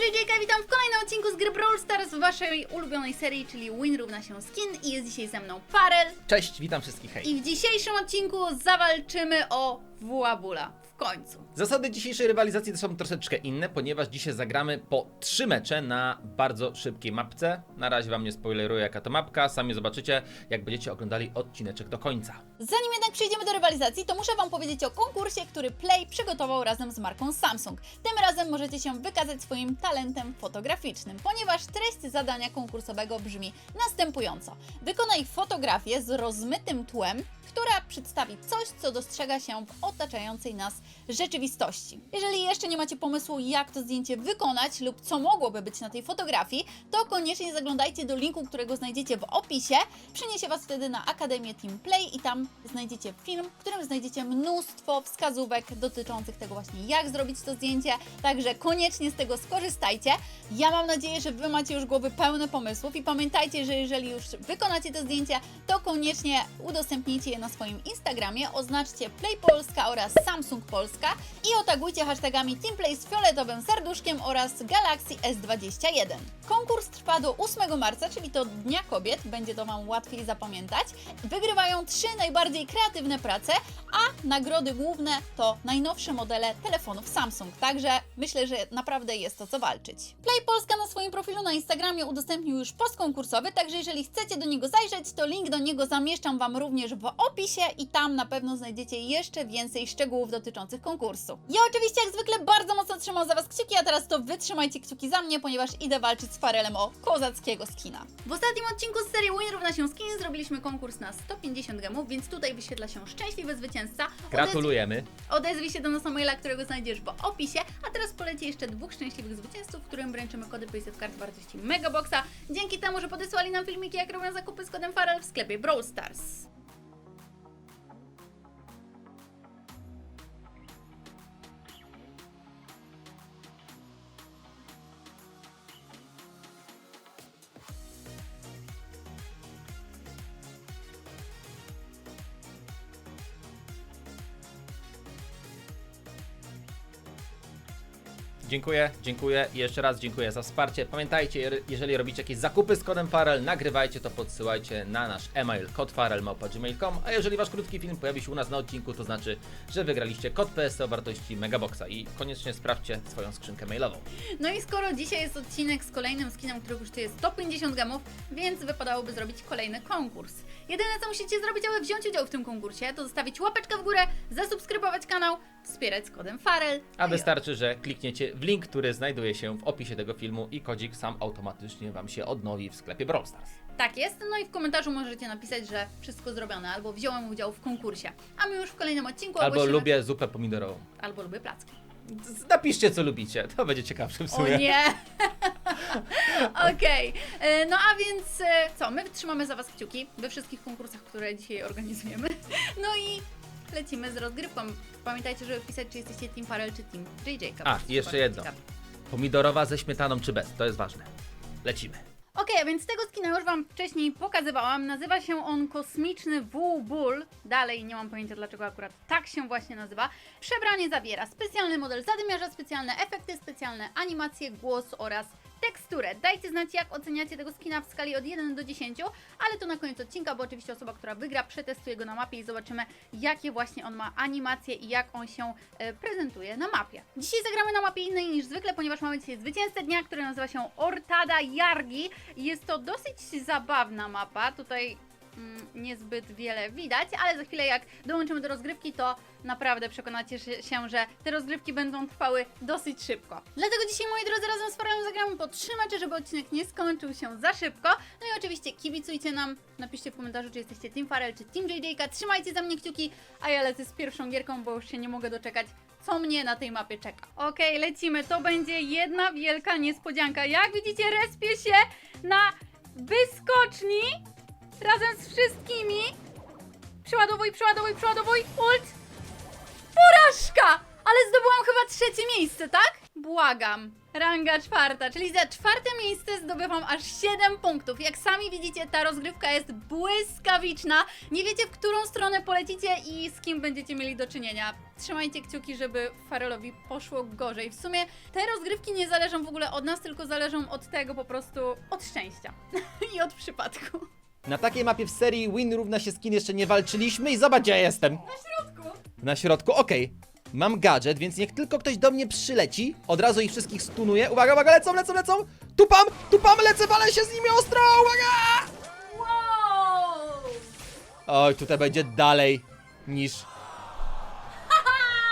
JJK, witam w kolejnym odcinku z gry Brawl Stars w waszej ulubionej serii, czyli Win równa się skin i jest dzisiaj ze mną Farel Cześć, witam wszystkich, hej. i w dzisiejszym odcinku zawalczymy o Wuabula. Końcu. Zasady dzisiejszej rywalizacji są troszeczkę inne, ponieważ dzisiaj zagramy po trzy mecze na bardzo szybkiej mapce. Na razie wam nie spoileruję jaka to mapka, sami zobaczycie jak będziecie oglądali odcineczek do końca. Zanim jednak przejdziemy do rywalizacji, to muszę Wam powiedzieć o konkursie, który Play przygotował razem z marką Samsung. Tym razem możecie się wykazać swoim talentem fotograficznym, ponieważ treść zadania konkursowego brzmi następująco. Wykonaj fotografię z rozmytym tłem, która przedstawi coś, co dostrzega się w otaczającej nas rzeczywistości. Jeżeli jeszcze nie macie pomysłu, jak to zdjęcie wykonać lub co mogłoby być na tej fotografii, to koniecznie zaglądajcie do linku, którego znajdziecie w opisie. Przyniesie Was wtedy na Akademię Team Play i tam znajdziecie film, w którym znajdziecie mnóstwo wskazówek dotyczących tego właśnie, jak zrobić to zdjęcie. Także koniecznie z tego skorzystajcie. Ja mam nadzieję, że Wy macie już głowy pełne pomysłów i pamiętajcie, że jeżeli już wykonacie to zdjęcie, to koniecznie udostępnijcie je na swoim Instagramie, oznaczcie Play Polska oraz Samsung Polska i otagujcie hashtagami TeamPlay z fioletowym serduszkiem oraz Galaxy S21. Konkurs trwa do 8 marca, czyli do Dnia Kobiet, będzie to Wam łatwiej zapamiętać. Wygrywają trzy najbardziej kreatywne prace, a nagrody główne to najnowsze modele telefonów Samsung, także myślę, że naprawdę jest to co walczyć. Play Polska na swoim profilu na Instagramie udostępnił już post konkursowy, także jeżeli chcecie do niego zajrzeć, to link do niego zamieszczam Wam również w opisie i tam na pewno znajdziecie jeszcze więcej szczegółów dotyczących konkursu. Ja oczywiście jak zwykle bardzo mocno trzymam za Was kciuki, a teraz to wytrzymajcie kciuki za mnie, ponieważ idę walczyć z Farelem o kozackiego skina. W ostatnim odcinku z serii Win równa się skin zrobiliśmy konkurs na 150 gemów, więc tutaj wyświetla się szczęśliwy zwycięzca. Gratulujemy. Odezwij się do nas na maila, którego znajdziesz w opisie, a teraz poleci jeszcze dwóch szczęśliwych zwycięzców, którym wręczymy kody PaySafe Card wartości Megaboxa, dzięki temu, że podesłali nam filmiki, jak robią zakupy z kodem Farel w sklepie Brawl Stars. Dziękuję, dziękuję i jeszcze raz dziękuję za wsparcie. Pamiętajcie, jeżeli robicie jakieś zakupy z kodem Farel, nagrywajcie to, podsyłajcie na nasz e-mail kodfarel.gmail.com, a jeżeli wasz krótki film pojawi się u nas na odcinku, to znaczy, że wygraliście kod PS o wartości Megaboxa i koniecznie sprawdźcie swoją skrzynkę mailową. No i skoro dzisiaj jest odcinek z kolejnym skinem, który kosztuje 150 gemów, więc wypadałoby zrobić kolejny konkurs. Jedyne co musicie zrobić, aby wziąć udział w tym konkursie, to zostawić łapeczkę w górę, zasubskrybować kanał, wspierać z kodem Farel. A wystarczy, że klikniecie w link, który znajduje się w opisie tego filmu i kodzik sam automatycznie Wam się odnowi w sklepie Brawl Stars. Tak jest, no i w komentarzu możecie napisać, że wszystko zrobione, albo wziąłem udział w konkursie. A my już w kolejnym odcinku Albo ogłosimy- lubię zupę pomidorową. Albo lubię placki. Z- Napiszcie, co lubicie, to będzie ciekawsze w O sumie. nie! Okej, e, no a więc e, co, my trzymamy za Was kciuki we wszystkich konkursach, które dzisiaj organizujemy. No i lecimy z rozgrywką. Pamiętajcie, żeby wpisać, czy jesteście Team Farel, czy Team JJ. A, i jeszcze jedno. Pomidorowa ze śmietaną czy bez, to jest ważne. Lecimy. Okej, a więc tego skina już Wam wcześniej pokazywałam. Nazywa się on Kosmiczny Wół-Ból. Dalej nie mam pojęcia dlaczego akurat tak się właśnie nazywa. Przebranie zawiera specjalny model zadymiarza, specjalne efekty, specjalne animacje, głos oraz teksturę. Dajcie znać jak oceniacie tego skina w skali od 1 do 10, ale to na koniec odcinka, bo oczywiście osoba, która wygra przetestuje go na mapie i zobaczymy jakie właśnie on ma animacje i jak on się e, prezentuje na mapie. Dzisiaj zagramy na mapie innej niż zwykle, ponieważ mamy dzisiaj zwycięzcę dnia, który nazywa się Ortada Jargi. Jest to dosyć zabawna mapa. Tutaj niezbyt wiele widać, ale za chwilę jak dołączymy do rozgrywki, to naprawdę przekonacie się- że te rozgrywki będą trwały dosyć szybko. Dlatego dzisiaj, moi drodzy, razem z Farelem zagramy po żeby odcinek nie skończył się za szybko. No i oczywiście kibicujcie nam, napiszcie w komentarzu, czy jesteście Team Farel, czy Team JJK, trzymajcie za mnie kciuki, a ja lecę z pierwszą gierką, bo już się nie mogę doczekać, co mnie na tej mapie czeka. Okej, lecimy, to będzie jedna wielka niespodzianka. Jak widzicie, respię się na wyskoczni razem z wszystkimi. Przeładowuj, przeładowuj, przeładowuj, ult! Porażka! Ale zdobyłam chyba trzecie miejsce, tak? Błagam. Ranga czwarta, czyli za czwarte miejsce zdobywam aż 7 punktów. Jak sami widzicie, ta rozgrywka jest błyskawiczna. Nie wiecie, w którą stronę polecicie i z kim będziecie mieli do czynienia. Trzymajcie kciuki, żeby Farelowi poszło gorzej. W sumie te rozgrywki nie zależą w ogóle od nas, tylko zależą od tego po prostu, od szczęścia i od przypadku. Na takiej mapie w serii Win równa się skin jeszcze nie walczyliśmy i zobacz, gdzie ja jestem. Na środku. Na środku, okej. Mam gadżet, więc niech tylko ktoś do mnie przyleci, od razu ich wszystkich stunuję. Uwaga, uwaga, lecą, lecą, lecą! Tupam, tupam, lecę, walę się z nimi ostro, uwaga! Wow! Oj, tutaj będzie dalej niż...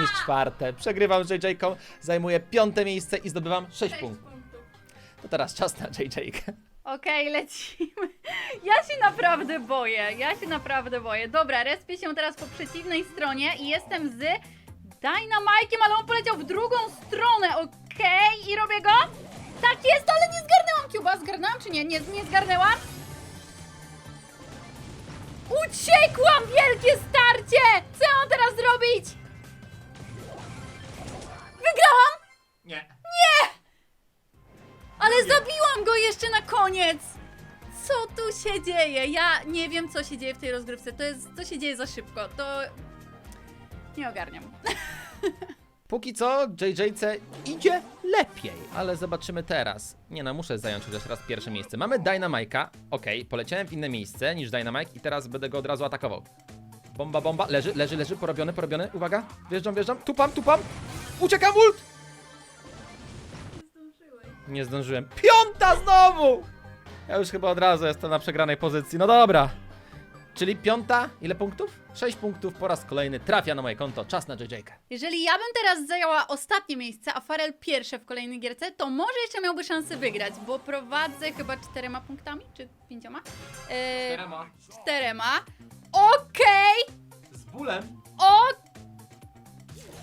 niż czwarte. Przegrywam z JJ-ką, zajmuję piąte miejsce i zdobywam 6 Sześć punktów. punktów. To teraz czas na JJ-kę. Okej, lecimy. Ja się naprawdę boję, ja się naprawdę boję. Dobra, respię się teraz po przeciwnej stronie i jestem z Dynamike'iem, ale on poleciał w drugą stronę, okej? I robię go? Tak jest, ale nie zgarnęłam Cuba. Zgarnęłam czy nie? Nie, nie zgarnęłam? Uciekłam! Wielkie starcie! Co mam teraz koniec! Co tu się dzieje? Ja nie wiem, co się dzieje w tej rozgrywce. To jest, to się dzieje za szybko. To... Nie ogarniam. Póki co JJ-ce idzie lepiej, ale zobaczymy teraz. Nie no, muszę zająć chociaż raz pierwsze miejsce. Mamy Dynamike'a, okej, poleciałem w inne miejsce niż Dynamike i teraz będę go od razu atakował. Bomba, bomba, leży, leży, leży, porobiony, porobiony, uwaga, wjeżdżam, wjeżdżam, tupam, tupam, uciekam, ult! Nie zdążyłem. Piąta znowu! Ja już chyba od razu jestem na przegranej pozycji, no dobra. Czyli piąta, ile punktów? Sześć punktów po raz kolejny trafia na moje konto, czas na JJ-kę. Jeżeli ja bym teraz zajęła ostatnie miejsce, a Farel pierwsze w kolejnej gierce, to może jeszcze miałby szansę wygrać, bo prowadzę chyba czterema punktami, czy pięcioma? Eee, czterema. Okej, Z bólem. okej,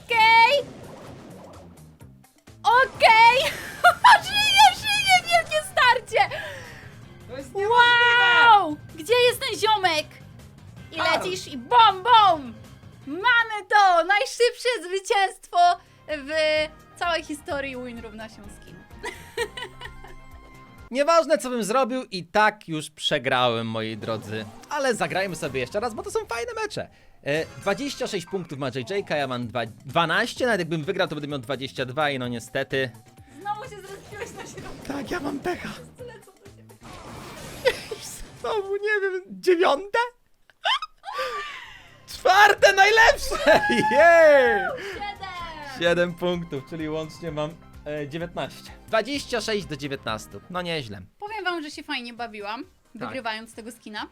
okej. I bom, bom! Mamy to! Najszybsze zwycięstwo w całej historii Win równa się skin. Nieważne co bym zrobił, i tak już przegrałem, moi drodzy. Ale zagrajmy sobie jeszcze raz, bo to są fajne mecze. E, 26 punktów ma JJ, ja mam dwa- 12, nawet jakbym wygrał, to będę miał 22 i no niestety. Znowu się zrespiłeś na środku. Tak, ja mam pecha. Lecą do ciebie. Znowu, nie wiem, dziewiąte? Czwarte najlepsze! Jej! Siedem! 7 punktów, czyli łącznie mam e, 19. 26 do 19. No nieźle. Powiem wam, że się fajnie bawiłam. Wygrywając tego skina.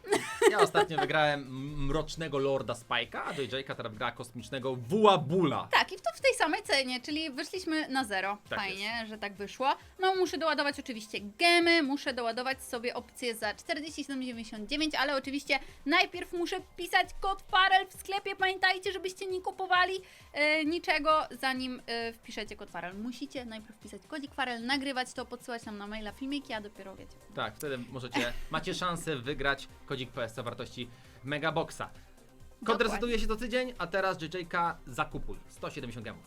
Ja ostatnio wygrałem Mrocznego Lorda Spike'a, a JJ-ka teraz wygrała kosmicznego Wuabula. Tak, i to w tej samej cenie, czyli wyszliśmy na zero. Tak Fajnie, że tak wyszło. No, muszę doładować oczywiście gemy, muszę doładować sobie opcje za 47,99, ale oczywiście najpierw muszę pisać kod Farel w sklepie. Pamiętajcie, żebyście nie kupowali e, niczego, zanim e, wpiszecie kod Farel. Musicie najpierw pisać kodzik Farel, nagrywać to, podsyłać nam na maila filmiki, a dopiero wiecie. Tak, wtedy możecie, macie szansę wygrać kodzik PS o wartości Megaboxa. Kod Dokładnie. resetuje się co tydzień, a teraz JJ-ka zakupuj. 170 gemów.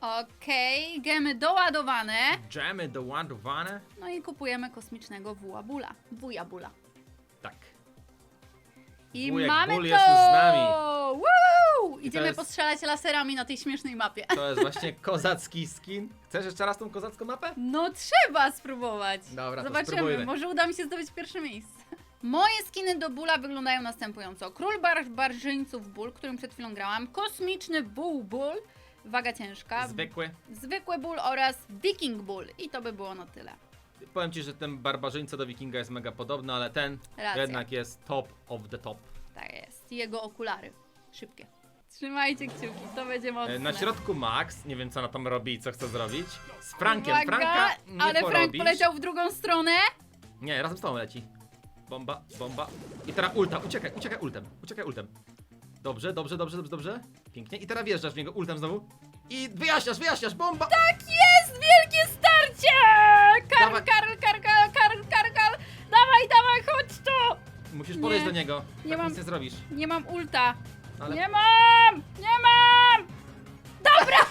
Okej, gemy doładowane. Dżemy doładowane? No i kupujemy kosmicznego Wuabula. Wujabula. Tak. I Wujek mamy Ból to! jest już z nami. Woo! Idziemy jest- postrzelać laserami na tej śmiesznej mapie. To jest właśnie kozacki skin. Chcesz jeszcze raz tą kozacką mapę? No trzeba spróbować. Dobra, to Zobaczymy, spróbujmy. może uda mi się zdobyć pierwsze miejsce. Moje skiny do bóla wyglądają następująco. Król bar barżyńców ból, którym przed chwilą grałam. Kosmiczny ból ból. Waga ciężka. Zwykły. Zwykły ból oraz Viking ból. I to by było na tyle. Powiem ci, że ten barbarzyńca do wikinga jest mega podobny, ale ten Racja. jednak jest top of the top. Tak jest. Jego okulary. Szybkie. Trzymajcie kciuki, to będzie mocne. E, Na środku Max, nie wiem co ona tam robi i co chce zrobić. Z Frankiem, Uwaga, Franka nie ale Frank porobisz. poleciał w drugą stronę. Nie, razem z tobą leci. Bomba, bomba. I teraz ulta, uciekaj, uciekaj ultem, uciekaj ultem. Dobrze, dobrze, dobrze, dobrze, dobrze. Pięknie. I teraz wjeżdżasz w niego ultem znowu. I wyjaśniasz, wyjaśniasz, bomba! Tak jest! Wielkie starcie! Karl, Dawaj. Karl, Karl, Karl, Karl, Karl, Karl! Dawaj, dawaj, chodź tu! Musisz podejść Nie, do niego. nie tak mam- nic nie zrobisz. Nie mam ulta. Ale Nie mam! Nie mam!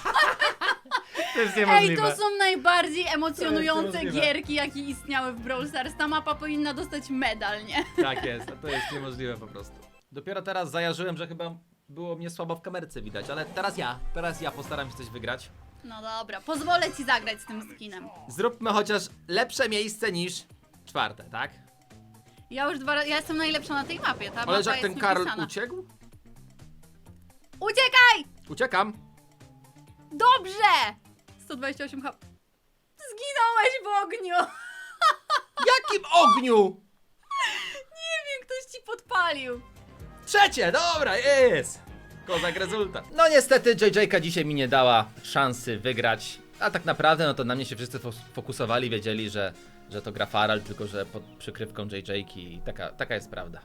To jest Ej, niemożliwe. to są najbardziej emocjonujące niemożliwe. gierki, jakie istniały w Brawl Stars. Ta mapa powinna dostać medal, nie? Tak jest, to jest niemożliwe po prostu. Dopiero teraz zajarzyłem, że chyba było mnie słabo w kamerce widać, ale teraz ja, teraz ja postaram się coś wygrać. No dobra, pozwolę ci zagrać z tym skinem. Zróbmy chociaż lepsze miejsce niż czwarte, tak? Ja już dwa razy, ja jestem najlepsza na tej mapie, ta Ale mapa jak jest ten Karl uciekł? Uciekaj! Uciekam. Dobrze! 128 HP. Zginąłeś w ogniu! Jakim ogniu? Nie wiem, ktoś ci podpalił. Trzecie, dobra, jest! Kozak rezultat. No niestety JJ-ka dzisiaj mi nie dała szansy wygrać. A tak naprawdę no to na mnie się wszyscy fos- fokusowali, wiedzieli, że, że to gra Faral, tylko że pod przykrywką JJ-ki i taka, taka jest prawda.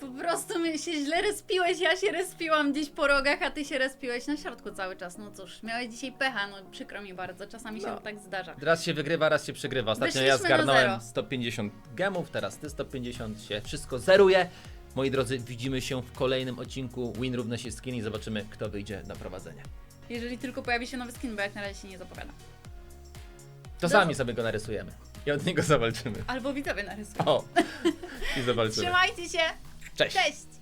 Po prostu mnie się źle respiłeś, ja się respiłam gdzieś po rogach, a ty się respiłeś na środku cały czas. No cóż, miałeś dzisiaj pecha, no przykro mi bardzo, czasami się No. tak zdarza. Raz się wygrywa, raz się przegrywa. Ostatnio ja Wyszliśmy na zgarnąłem zero. 150 gemów, teraz ty 150 się wszystko zeruje. Moi drodzy, widzimy się w kolejnym odcinku Win równa się skin i zobaczymy, kto wyjdzie na prowadzenie. Jeżeli tylko pojawi się nowy skin, bo jak na razie się nie zapowiada. To sami sobie go narysujemy i od niego zawalczymy. Albo widzowie narysują. O! I zobaczymy. Trzymajcie się! Cześć! Cześć!